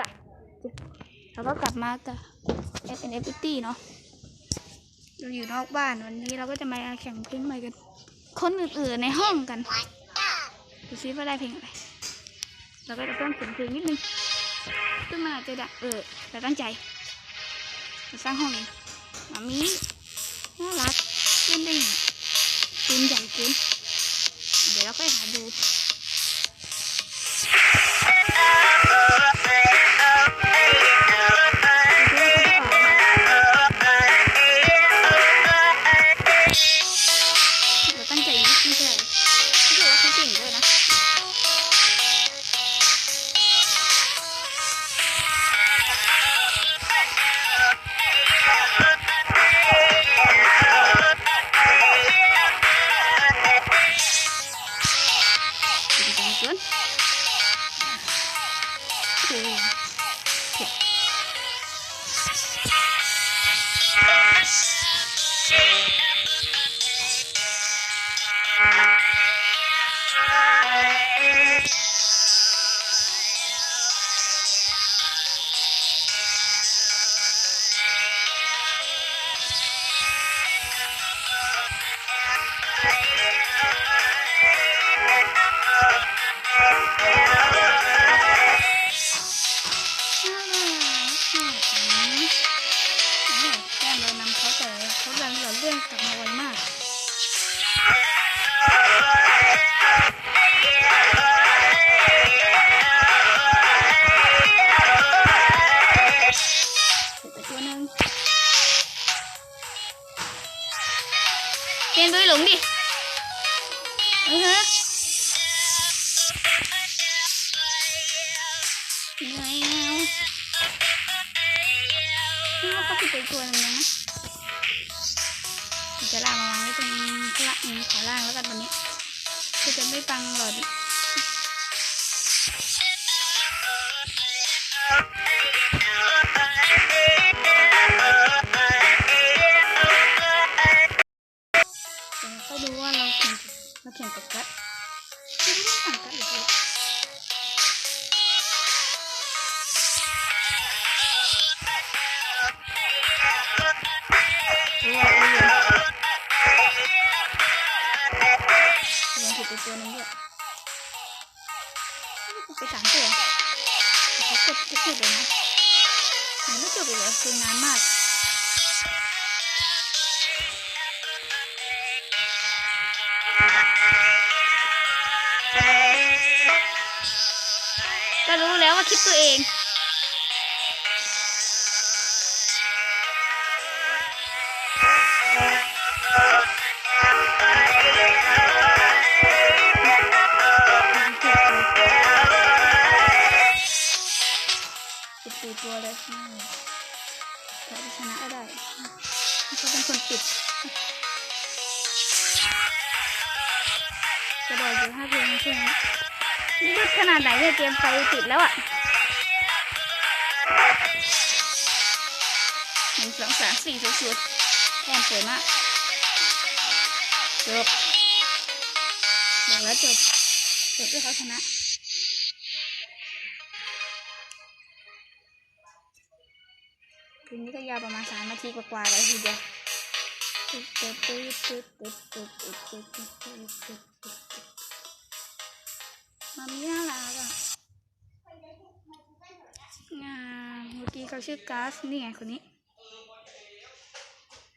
ออแล้วก็กลับมากับ S N F T เนาะเราอยู่นอกบ้านวันนี้เราก็จะมาแข่งเพลงใหม่กัน คนอื่นๆในห้องกันดูซิว่าได้เพลงอะไร เราก็จะเพิ่มเสียงเพลงนิดนึงซึ่งมันอาจจะดังเออแต่ตั้งใจจะสร้างห้องเองมามีน่ารักเล่นได้ไงปืนใหญ่เกินเดี๋ยวเราค่อยหาดู empezar รู้แล้วว่าคิดตัวเองสิบสี่ตัวเลยอืมแต่ชนะก็ได้เขาเป็นคนปิดจะบอกอยู่ห้าเพลงใช่ไหม นี่ขนาดไหนเนี่ยเกมไฟติดแล้วอะหนึ่งสองสามสี่สุดๆแต้มสวยมากจบบอกแล้วจบจบด้วยเขาชนะคลิปนี้ก็ยาวประมาณสามนาทีกว่าๆเลยทีเดียว มามีน่ารักอะงาเมื่อกี้เขาชื่อกัสนี่ไงคนนี้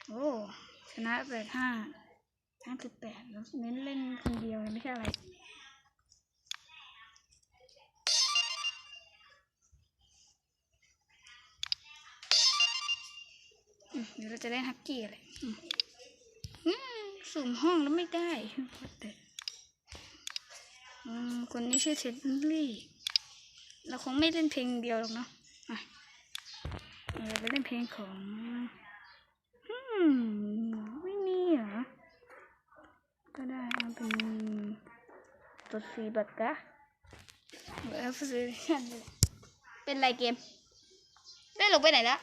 โอ้ชนะแปดห้าห้าสิบแปดแล้วเน้นเล่นคนเดียวเลยไม่ใช่อะไรเดี๋ยวเราจะเล่นฮักกี้อะไรสุ่มห้องแล้วไม่ได้ คนนี้ชื่อเทดลี่เราคงไม่เล่นเพลงเดียวหรอกเนาะอะเราไปเล่นเพลงของอืมไม่มีเหรอ ก็ได้เอาเป็นตัวซีบักกะเอฟซีชันเลยเป็นไรเกม ได้ลงไปไหนแล้ว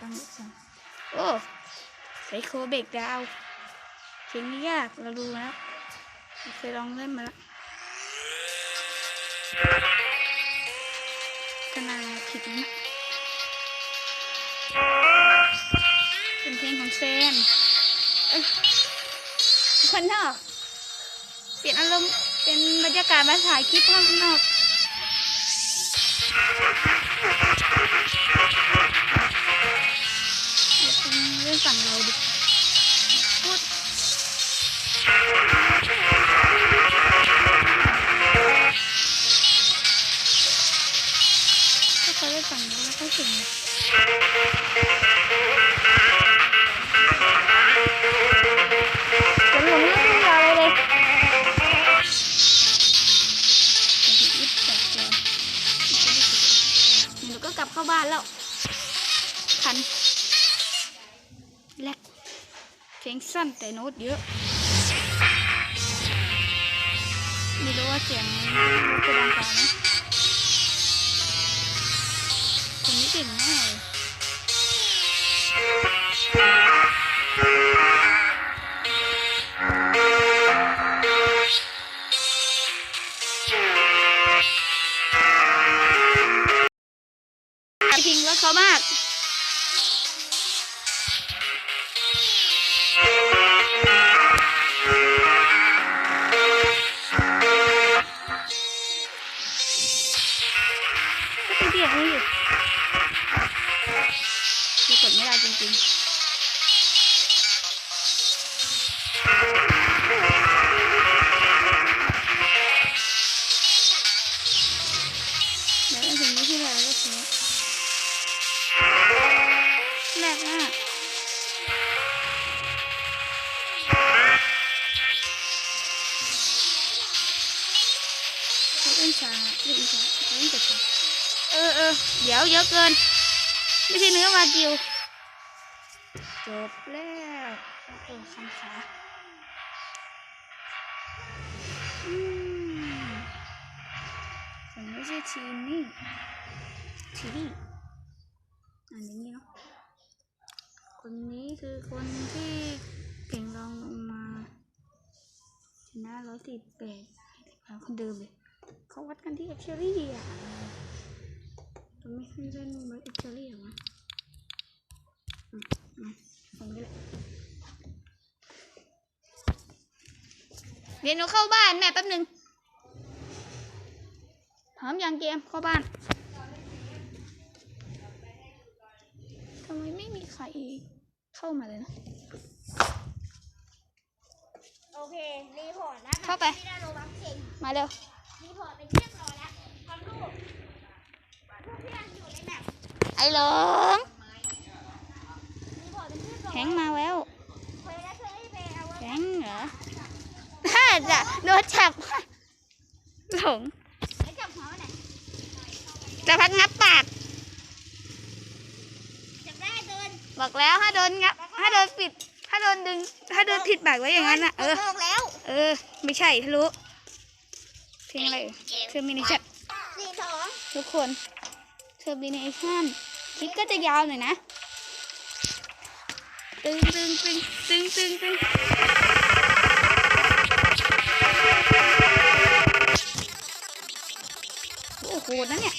ตั้งสองโอ้ไซโคเบรกดาว ยงที่ยากเราดูนะเคยลองเล่นมาแล้วขนาดผิดนะเป็นเพลงของเซนคนนอกเปลี่ยนอารมณ์เป็นบรรยากาศมาถ่ายคลิปข้างนอกเรื่องฝั่งเราดิ ถึงเลยผมหลงเรื่องราวอะไรเลยหนูก็กลับเข้าบ้านแล้วคันแลกเพลงสั้นแต่โน้ตเยอะ ไม่รู้ว่าเสียงจะดังกว่าไหม ก่งแน่ ที่แรกมากเล่นช้าเล่นช้าเล่นแต่ช้าเออเออเดี๋ยวเยอะเกิน ไม่ใช่เนื้อวากิวจบแล้วโอ้คันขาอืมผมไม่ใช่ทีมนี่ ทีนี่อ่านอย่างนี้เนาะคนนี้คือคนที่เก่งรองลงมาชนะร้อยสี่แปดคนเดิมเลยเขาวัดกันที่เอ็กเชอรี่อะทำไมไม่เล่นวัดเอ็กเชอรี่หรอวะมาฟังได้แหละเดี๋ยวหนูเข้าบ้านแม่แป๊บหนึ่งพร้อมยังเกมเข้าบ้าน ครเข้ามาเลยนะโอเครีพอร์ตแล้วเข้าไปที่ได้โลบักเก่งมาเร็วรีพอร์ตเป็นเรียบร้อยแล้วทำรูปรูปที่ยังอยู่ในแมปไอ้หลงรีพอร์ตเป็นเรียบร้อยแข็งมาแล้วเคยแล้วเคยไปเอาไว้แข็งเหรอถ้าจะโดนจับหลงไว้จับหัวมันหน่อยจะพักงับปาก จับได้เดิน บอกแล้วถ้าโดนงับถ้าโดนปิด ถ้าโดนดึง ถ้าโดนผิดปากไว้อย่างนั้นอะเออโกแล้วเออ ไม่ใช่ทะลุเพลงอะไรเทอร์มินชั่นสี่สองทุกคนเทอร์มินชั่นคลิปก็จะยาวหน่อยนะ ตึงตึงตึงตึงตึงตึงโอ้โหนั่นเนี่ย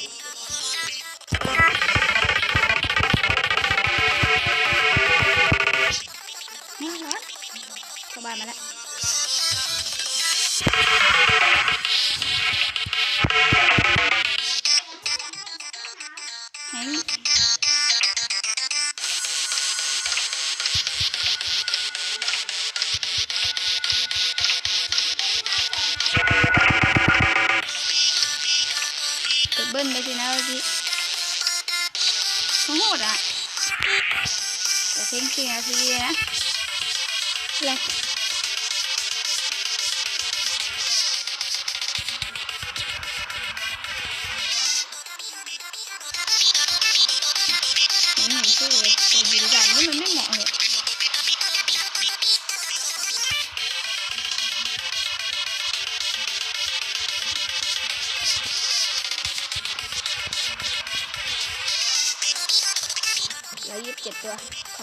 แต่เพลงสี่น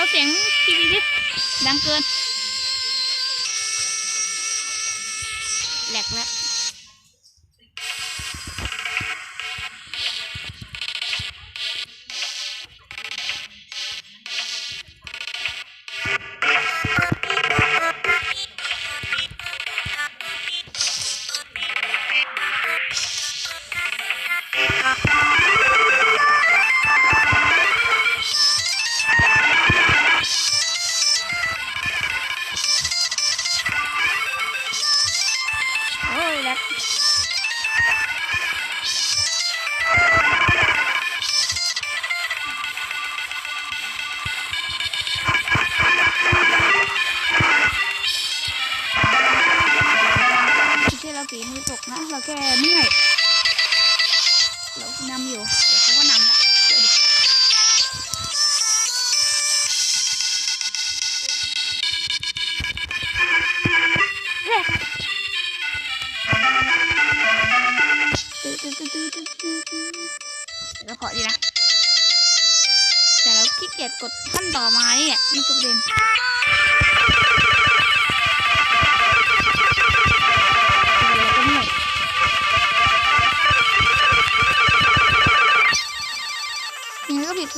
เบาเสียงทีวีดิดังเกิน กนะ เราแค่เมื่อย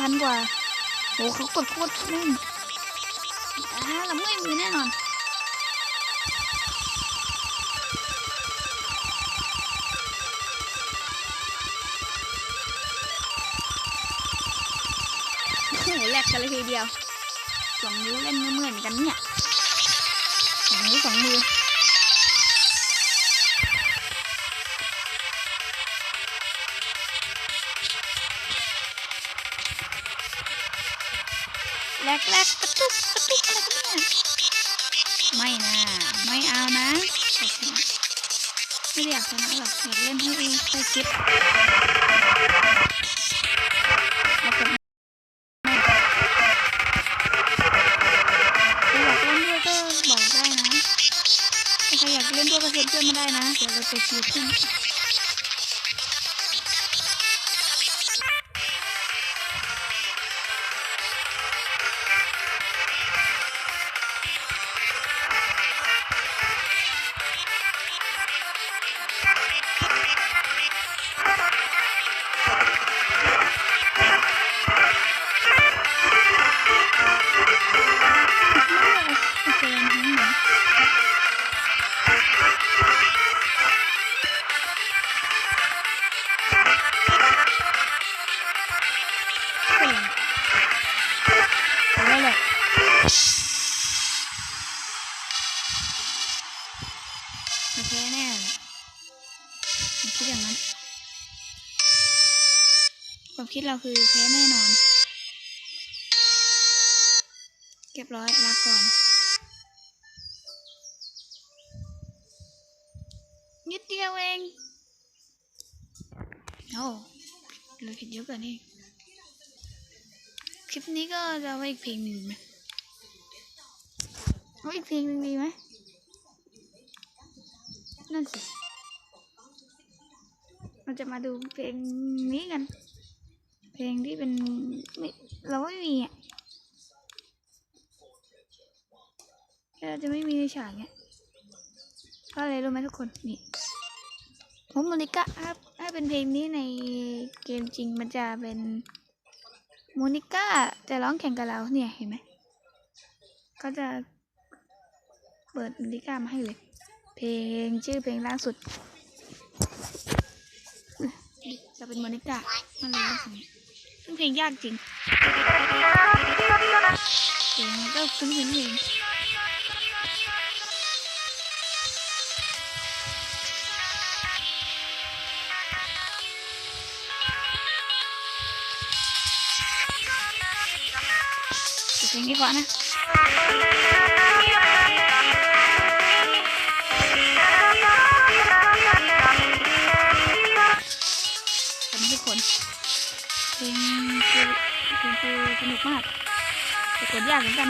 พันกว่าโหเขากดโคตรแน่นอ่าเราไม่มีแน่นอนโอ้โหแลกกันเลยทีเดียวสองนิ้วเล่นเมื่อยเหมือนกันเนี่ยสองนิ้วสองมือ แลกแลกกระตุกกระตุกอะไรกันเนี่ยไม่นะไม่เอานะไม่อยากชนะหรอกอยากเล่นให้เองไปเก็บ คิดอย่างนั้นความคิดเราคือแพ้แน่นอนเรียบร้อยลาก่อนนิดเดียวเองโอ้เหลยคิดเยอะกว่านี้คลิปนี้ก็จะไว้อีกเพลงหนึ่งไหมเอาอีกเพลงหนึ่งดีไหมนั่นสิ เราจะมาดูเพลงนี้กัน เพลงที่เป็นเราไม่มีอะเราจะไม่มีในฉากเนี้ยเพราะอะไรรู้ไหมทุกคนนี่ผมโมนิก้าถ้าถ้าเป็นเพลงนี้ในเกมจริงมันจะเป็นโมนิก้าจะร้องแข่งกับเราเนี่ยเห็นไหมก็จะเปิดโมนิก้ามาให้เลย เพลงชื่อเพลงล่าสุด จะเป็นโมนิกามันเลยต้องสิ่งนี้ซึ่งเพลงยากจริงเพลงก็ซึ้งๆเองเพลงนี้ก่อนนะ สนุกมากแต่กดยากเหมือนกัน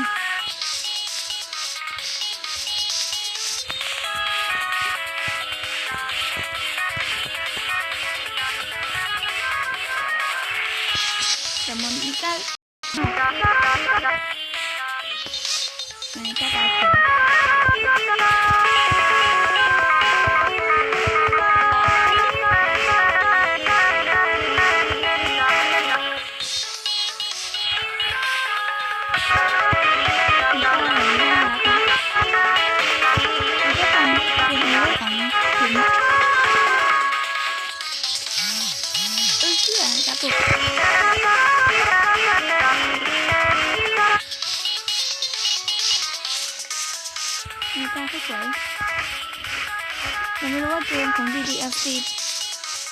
เกมของ DDFC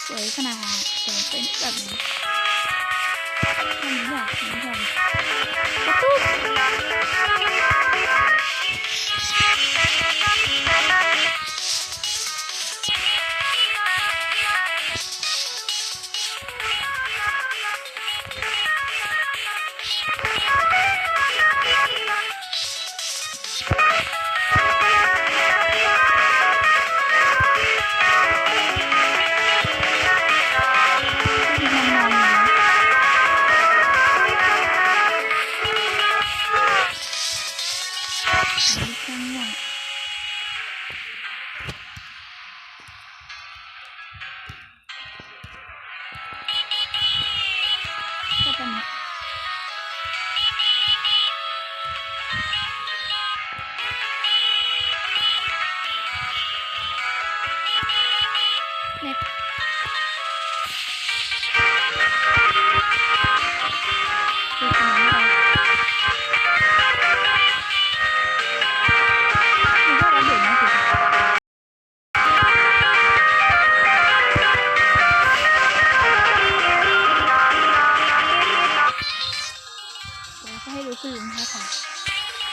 สวยขนาดไหนแต่มันเป็นแบบนี้มันอยากเห็นแบบก ก็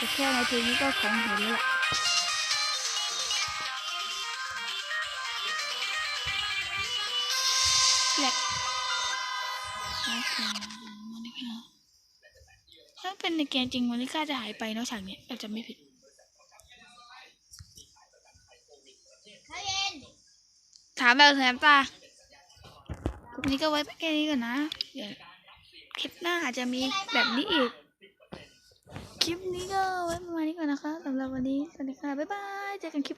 แต่แค่ในทีนี้ก็ของเห็นแล้วล่ะแหลกโอเคมาเลยค่ะถ้าเป็นในเกมจริงมันนี่กล้าจะหายไปเนอะฉากเนี้ยเราจะไม่ผิดข้าวเย็นถามแบบแถมตาคลิปนี้ก็ไว้แค่นี้ก่อนนะ เดี๋ยวคลิปหน้าอาจจะมีแบบนี้อีกค ลิปนี้ก็ไว้ประมาณนี้ก่อนนะคะสำหรับวันนี้ สวัสดีค่ะ บ๊ายบาย เจอกันคลิปหน้า